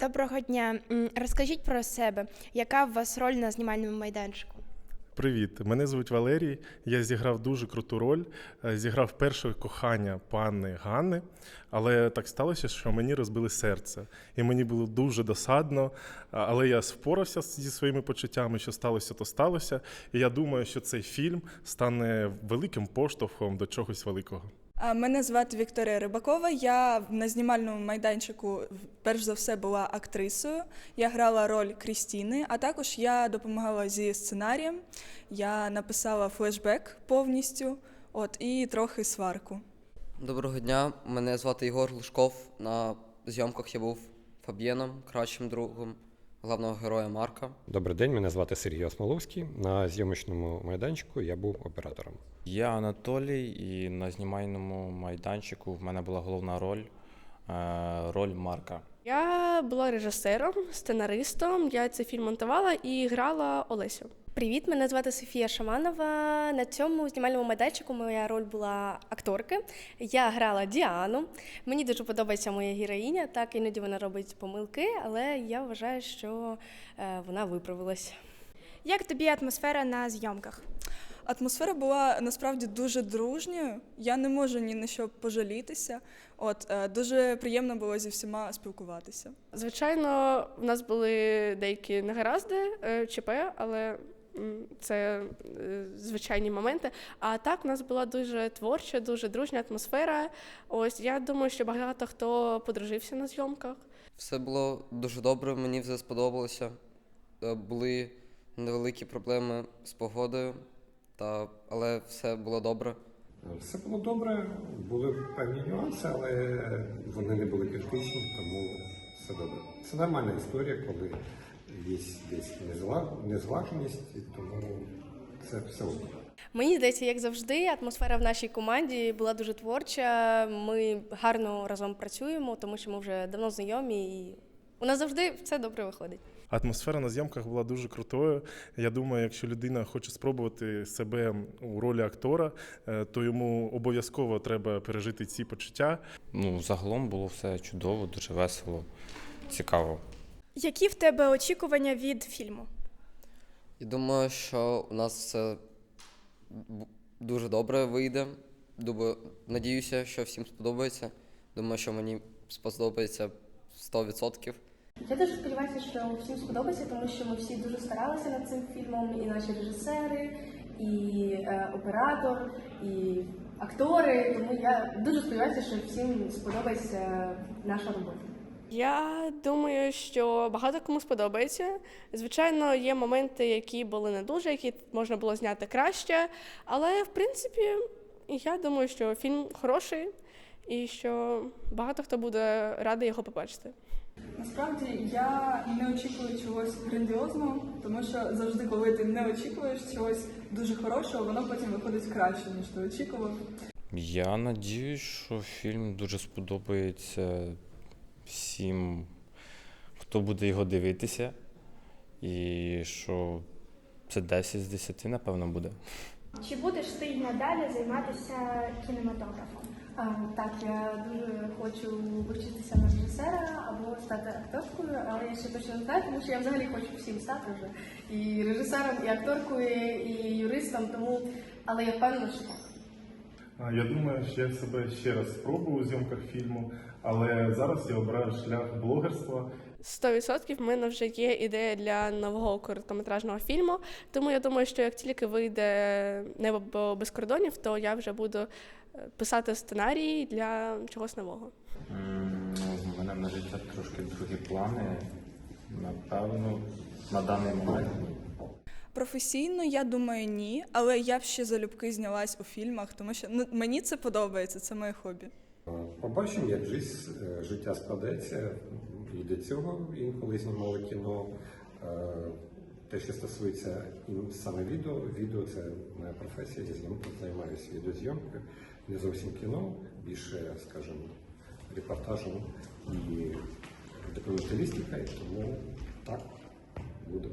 Доброго дня. Розкажіть про себе, яка у вас роль на знімальному майданчику? Привіт, мене звуть Валерій. Я зіграв дуже круту роль. Е, Зіграв перше кохання пани Ганни, але так сталося, що мені розбили серце. І мені було дуже досадно. Але я впорався зі своїми почуттями, що сталося, то сталося. І я думаю, що цей фільм стане великим поштовхом до чогось великого. Мене звати Вікторія Рибакова. Я на знімальному майданчику перш за все була актрисою. Я грала роль Крістіни, а також я допомагала зі сценарієм. Я написала флешбек повністю, от і трохи сварку. Доброго дня, мене звати Ігор Лужков. На зйомках я був Фаб'єном, кращим другом головного героя Марка. Добрий день, мене звати Сергій Осмоловський. На зйомочному майданчику я був оператором. Я Анатолій, і на знімальному майданчику в мене була головна роль е, роль Марка. Я була режисером, сценаристом. Я цей фільм монтувала і грала Олесю. Привіт, мене звати Софія Шаманова. На цьому знімальному майданчику моя роль була акторки. Я грала Діану. Мені дуже подобається моя героїня. Так іноді вона робить помилки, але я вважаю, що е, вона виправилась. Як тобі атмосфера на зйомках? Атмосфера була насправді дуже дружньою. Я не можу ні на що пожалітися. От е, дуже приємно було зі всіма спілкуватися. Звичайно, в нас були деякі негаразди, е, ЧП, але це е, звичайні моменти. А так, у нас була дуже творча, дуже дружня атмосфера. Ось я думаю, що багато хто подружився на зйомках. Все було дуже добре, мені все сподобалося. Е, Були невеликі проблеми з погодою, та... але все було добре. Все було добре, були певні нюанси, але вони не були критичні, тому все добре. Це нормальна історія, коли є десь незла- незлагідність, тому це все. Мені здається, як завжди, атмосфера в нашій команді була дуже творча. Ми гарно разом працюємо, тому що ми вже давно знайомі, і у нас завжди все добре виходить. Атмосфера на зйомках була дуже крутою. Я думаю, якщо людина хоче спробувати себе у ролі актора, е, то йому обов'язково треба пережити ці почуття. Ну, загалом було все чудово, дуже весело, цікаво. Які в тебе очікування від фільму? І думаю, що у нас все дуже добре вийде. Думаю, надіюся, що всім сподобається. Думаю, що мені сподобається 100%. Я дуже сподіваюся, що всім сподобається, тому що ми всі дуже старалися над цим фільмом, і наші режисери, і е, оператор, і актори. Тому я дуже сподіваюся, що всім сподобається наша робота. Я думаю, що багато кому сподобається. Звичайно, є моменти, які були не дуже, які можна було зняти краще. Але в принципі, я думаю, що фільм хороший і що багато хто буде радий його побачити. Насправді я не очікую чогось грандіозного, тому що завжди, коли ти не очікуєш чогось дуже хорошого, воно потім виходить краще, ніж ти очікував. Я надіюсь, що фільм дуже сподобається всім, хто буде його дивитися, і що це 10 з 10, напевно, буде. Чи будеш ти й надалі займатися кінематографом? А, так, я дуже хочу вивчитися на режисера або стати акторкою, але я ще точно не знаю, тому що я взагалі хочу всім стати вже і режисером, і акторкою, і юристом, тому але я впевнена, що так. Я думаю, що я себе ще раз спробую у зйомках фільму, але зараз я обираю шлях блогерства. 100% в мене вже є ідея для нового короткометражного фільму. Тому я думаю, що як тільки вийде небо без кордонів, то я вже буду е, писати сценарій для чогось нового. Ну, мене на життя трошки другі плани. Напевно, на даний момент. Професійно, я думаю, ні, але я б ще залюбки знялась у фільмах, тому що ну, мені це подобається, це моє хобі. Побачимо, як е, життя складеться. І до цього інколи знімали кіно. Е, Те, що стосується саме відео, відео це моя професія, я зйом- займаюся відеозйомкою, не зовсім кіно, більше, скажімо, репортажем і документалістикою, тому так буде.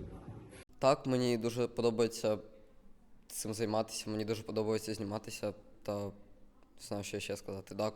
Так, мені дуже подобається цим займатися, мені дуже подобається зніматися та не знаю, що ще сказати. Так,